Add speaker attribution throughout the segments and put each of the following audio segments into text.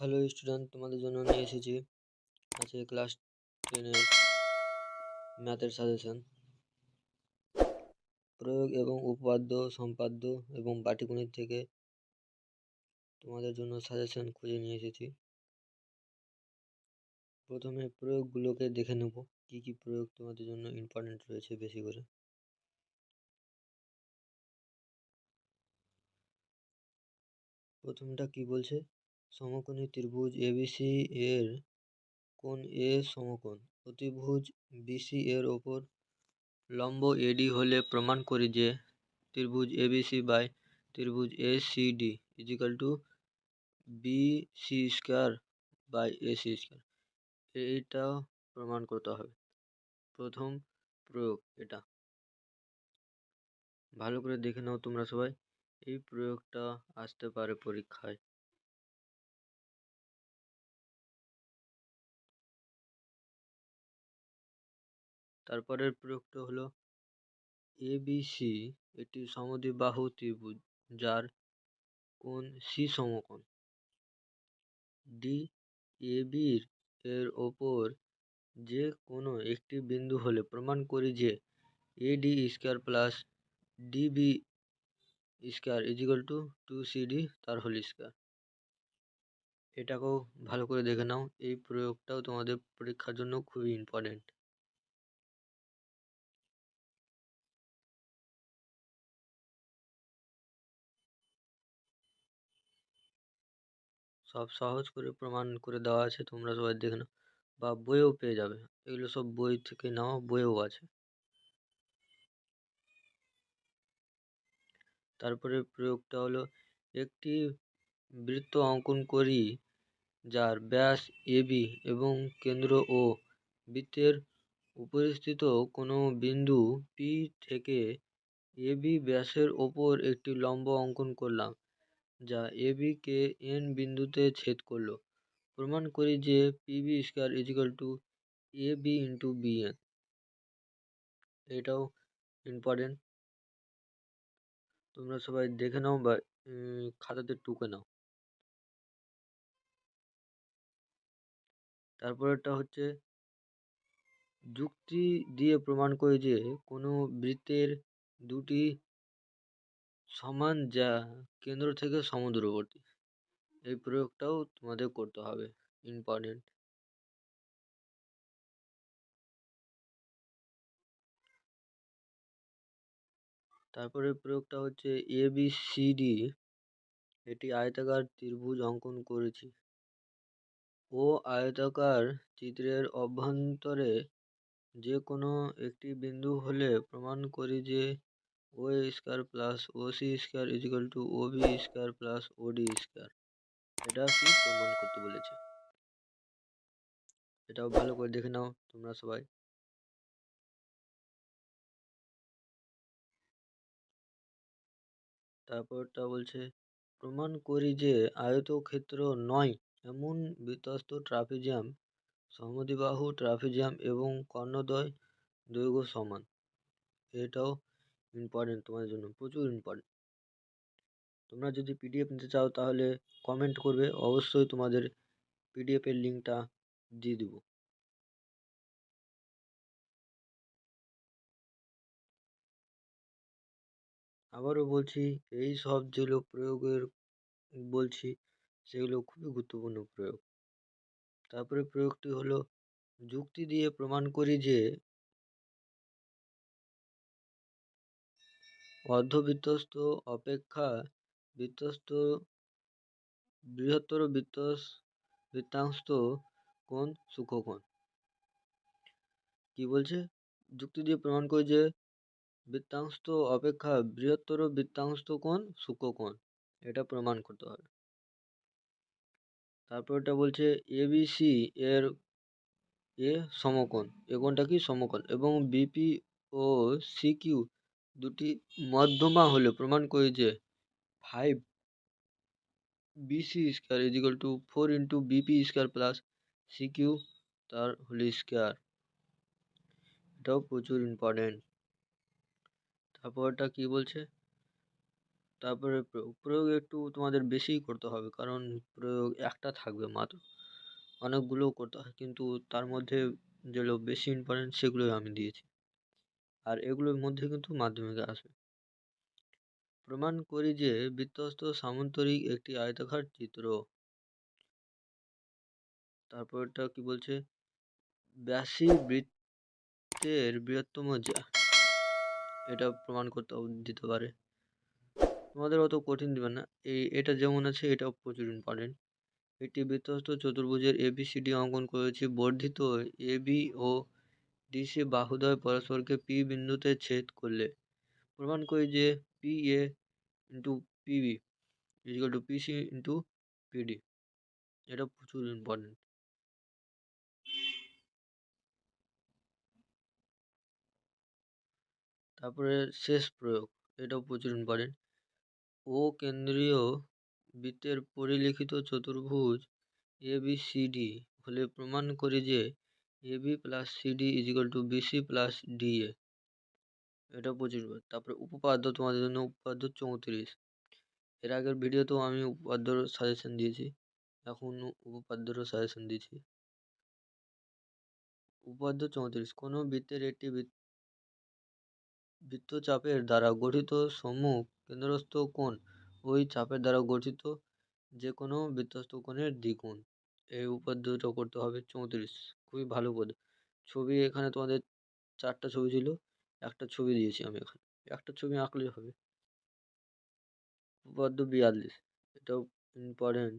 Speaker 1: Hello student তোমাদের জন্য নিয়ে এসেছি। আছে ক্লাস টেনের ম্যাথের সাজেশন প্রয়োগ এবং উপপাদ্য, সম্পাদ্য এবং পাটিগণিত থেকে তোমাদের জন্য সাজেশন খুঁজে নিয়ে এসেছি। প্রথমে প্রয়োগগুলোকে দেখে নেব, কি কি প্রয়োগ তোমাদের জন্য ইম্পর্টেন্ট রয়েছে বেশি করে। প্রথমটা কি বলছে? সমকোণী ত্রিভুজ এবিসি এর কোণ এ সমকোণ। অতিভুজ বিসি এর ওপর লম্ব এডি হলে প্রমাণ করি যে ত্রিভুজ এবিসি বাই ত্রিভুজ A C D equal to B C square by A C square. এইটা প্রমাণ করতে হবে। প্রথম প্রয়োগ এটা। ভালো করে দেখে নাও তোমরা সবাই। এই প্রয়োগটা আসতে পারে পরীক্ষায়। তারপরের প্রয়োগটা হলো এবিসি একটি সমদ্বিবাহু ত্রিভুজ যার কোণ সি সমকোণ। ডি এবির এর ওপর যে কোনো একটি বিন্দু হলে প্রমাণ করি যে AD square plus DB square equal to two CD তার হোল স্কোয়ার এটাকেও ভালো করে দেখে নাও, এই প্রয়োগটাও তোমাদের পরীক্ষার জন্য খুবই ইম্পর্টেন্ট সব সহজ করে প্রমাণ করে দেওয়া আছে, তোমরা সবাই দেখে নাও। বা বইও পেয়ে যাবে। এগুলো সব বই থেকে নেওয়া বইও আছে। তারপরে প্রয়োগটা হলো, একটি বৃত্ত অঙ্কন করি, যার ব্যাস এবি এবং কেন্দ্র ও। বৃত্তের উপরিস্থিত কোনো বিন্দু পি থেকে এবি ব্যাসের ওপর একটি লম্ব অঙ্কন করলাম। যা এবিকে এন বিন্দুতে ছেদ করল। প্রমাণ করি যে PB square equal to A B into N এটাও ইম্পর্টেন্ট তোমরা সবাই দেখে নাও বা খাতাতে টুকে নাও। তারপরেরটা হচ্ছে, যুক্তি দিয়ে প্রমাণ করে যে কোনো বৃত্তের দুটি সমান যা কেন্দ্র থেকে সমদূরবর্তী। এই প্রয়োগটাও তোমাদের করতে হবে ইম্পর্টেন্ট তারপরে প্রয়োগটা হচ্ছে এ বি সি ডি এটি আয়তাকার ত্রিভুজ অঙ্কন করেছি। ও আয়তাকার চিত্রের অভ্যন্তরে যে কোনো একটি বিন্দু হলে প্রমাণ করি যে O square plus O C square equal to O B square plus O D square এটা কি প্রমাণ করতে বলেছে? এটাও ভালো করে দেখে নাও তোমরা সবাই। তারপরটা বলছে, প্রমাণ করি যে আয়তক্ষেত্র নয়, এমন বিতস্ত ট্রাপিজিয়াম, সমদ্বিবাহু ট্রাপিজিয়াম এবং কর্ণদ্বয় দৈর্ঘ্য সমান। এটাও ইম্পর্টেন্ট তোমাদের জন্য প্রচুর ইম্পর্টেন্ট তোমরা যদি পিডিএফ নিতে চাও তাহলে কমেন্ট করবে, অবশ্যই তোমাদের পিডিএফের লিঙ্কটা দিয়ে দেবো। আবারও বলছি, এই সব যেগুলো প্রয়োগের বলছি, সেগুলো খুবই গুরুত্বপূর্ণ প্রয়োগ। তারপরে প্রয়োগটি হলো, যুক্তি দিয়ে প্রমাণ করি যে অর্ধবৃত্তস্ত অপেক্ষা বৃত্তস্ত বৃহত্তর বৃত্ত বৃত্তাংশ কোণ সূক্ষ্মকোণ। কি বলছে? যুক্তি দিয়ে প্রমাণ করি যে বৃত্তাংশ অপেক্ষা বৃহত্তর বৃত্তাংশ কোণ সূক্ষ্মকোণ। এটা প্রমাণ করতে হবে। তারপর এটা বলছে এবিসি এর এ সমকোণ। এ কোণটা কি সমকোণ? এবং বিপি ও সিকিউ দুটি মধ্যমা হলে, প্রমাণ করি যে five BC square equal to four into BP square plus CQ তার হোল স্কোয়ার এটাও প্রচুর ইম্পর্টেন্ট তারপরটা কি বলছে? তারপরে প্রয়োগ প্রয়োগ একটু তোমাদের বেশিই করতে হবে, কারণ প্রয়োগ একটা থাকবে মাত্র। অনেকগুলো করতে হয়, কিন্তু তার মধ্যে যেগুলো বেশি ইম্পর্টেন্ট সেগুলোই আমি দিয়েছি। আর এগুলোর মধ্যে কিন্তু মাধ্যমিকে আসবে প্রমাণ করি যে বৃত্তস্ত সামন্তরিক একটি আয়তাকার চিত্র। তারপরটা কি বলছে? ব্যাসী বৃত্তের বৃহত্তম যা। এটা প্রমাণ করতে দিতে পারে। তোমাদের অত কঠিন দেবে না। এই, এটা যেমন আছে, এটাও প্রচুর ইম্পর্টেন্ট একটি বৃত্তস্থ চতুর্ভুজের এবিসিডি অঙ্কন করেছি বর্ধিত এবি ও ডিসি বাহুদয় পরস্পরকে পি বিন্দুতে ছেদ করলে প্রমাণ করি যে P A into PB equal to PC into PD এটা প্রচুর ইম্পর্টেন্ট তারপরে শেষ প্রয়োগ, এটাও প্রচুর ইম্পর্টেন্ট ও কেন্দ্রীয় বৃত্তের পরিলিখিত চতুর্ভুজ এ বি সি ডি হলে প্রমাণ করি যে A B plus CD equal to BC plus D A এটা প্রচুর তারপরে উপপাদ্য তোমাদের জন্য উপপাদ্য চৌত্রিশ। এর আগের ভিডিওতেও আমি উপপাদ্যর সাজেশন দিয়েছি। এখন উপপাদ্যরও সাজেশন দিয়েছি। উপপাদ্য চৌত্রিশ। কোনো বৃত্তের একটি বৃত্তচাপের দ্বারা গঠিত সম্মুখ কেন্দ্রস্থ কোণ ওই চাপের দ্বারা গঠিত যে কোনো বৃত্তস্থ কোণের দ্বিগুণ। এই উপপাদ্যটা করতে হবে চৌত্রিশ। খুবই ভালো পদ ছবি এখানে তোমাদের চারটা ছবি ছিল, একটা ছবি দিয়েছি আমি এখানে। একটা ছবি আঁকলেই হবে। উপপাদ্য বিয়াল্লিশ, এটাও ইম্পর্টেন্ট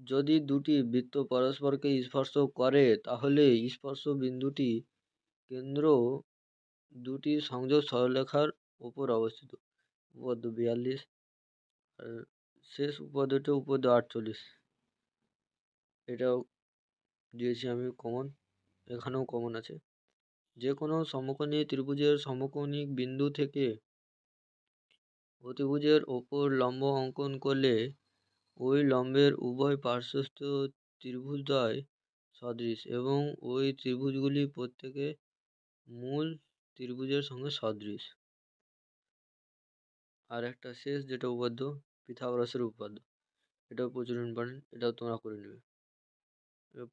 Speaker 1: যদি দুটি বৃত্ত পরস্পরকে স্পর্শ করে, তাহলে স্পর্শ বিন্দুটি কেন্দ্র দুটি সংযোগ সরলরেখার ওপর অবস্থিত। উপপাদ্য বিয়াল্লিশ, আর শেষ উপপাদ্যটা উপপাদ্য আটচল্লিশ। এটাও দিয়েছি আমি কমন এখানেও কমন আছে। যে কোনো সমকোণী ত্রিভুজের সমকোণিক বিন্দু থেকে অতিভুজের ওপর লম্ব অঙ্কন করলে ওই লম্বের উভয় পার্শ্বস্থ ত্রিভুজদ্বয় সদৃশ এবং ওই ত্রিভুজগুলি প্রত্যেকে মূল ত্রিভুজের সঙ্গে সদৃশ। আর একটা শেষ, যেটা উপাদ্য পিথাগোরাসের উপপাদ্য। এটাও প্রচুর ইম্পর্টেন্ট এটাও তোমরা করে নেবে।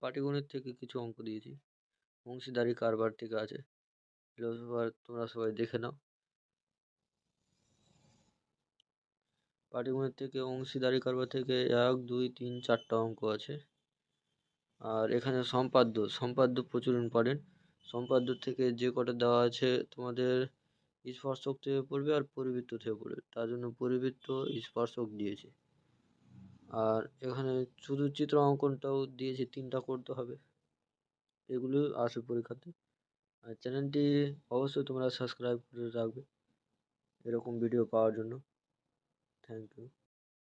Speaker 1: পাটিগণিত থেকে কিছু অঙ্ক দিয়েছি। অংশীদারি কারবার থেকে আছে। তোমরা সবাই দেখে নাও। পাটিগণিত থেকে, অংশীদারি কারবার থেকে এক, দুই, তিন, চারটা অঙ্ক আছে। আর এখানে সম্পাদ্য সম্পাদ্য প্রচুর ইম্পর্টেন্ট সম্পাদ্য থেকে যে কটা দেওয়া আছে তোমাদের স্পর্শক থেকে পড়বে আর পরিবৃত্ত থেকে পড়বে। তার জন্য পরিবৃত্ত, স্পর্শক দিয়েছে। আর এখানে শুধু চিত্র অঙ্কনটাও দিয়েছে, তিনটা করতে হবে। এগুলো আসে পরীক্ষাতে। আর চ্যানেলটি অবশ্যই তোমরা সাবস্ক্রাইব করে রাখবে এরকম ভিডিও পাওয়ার জন্য। Thank you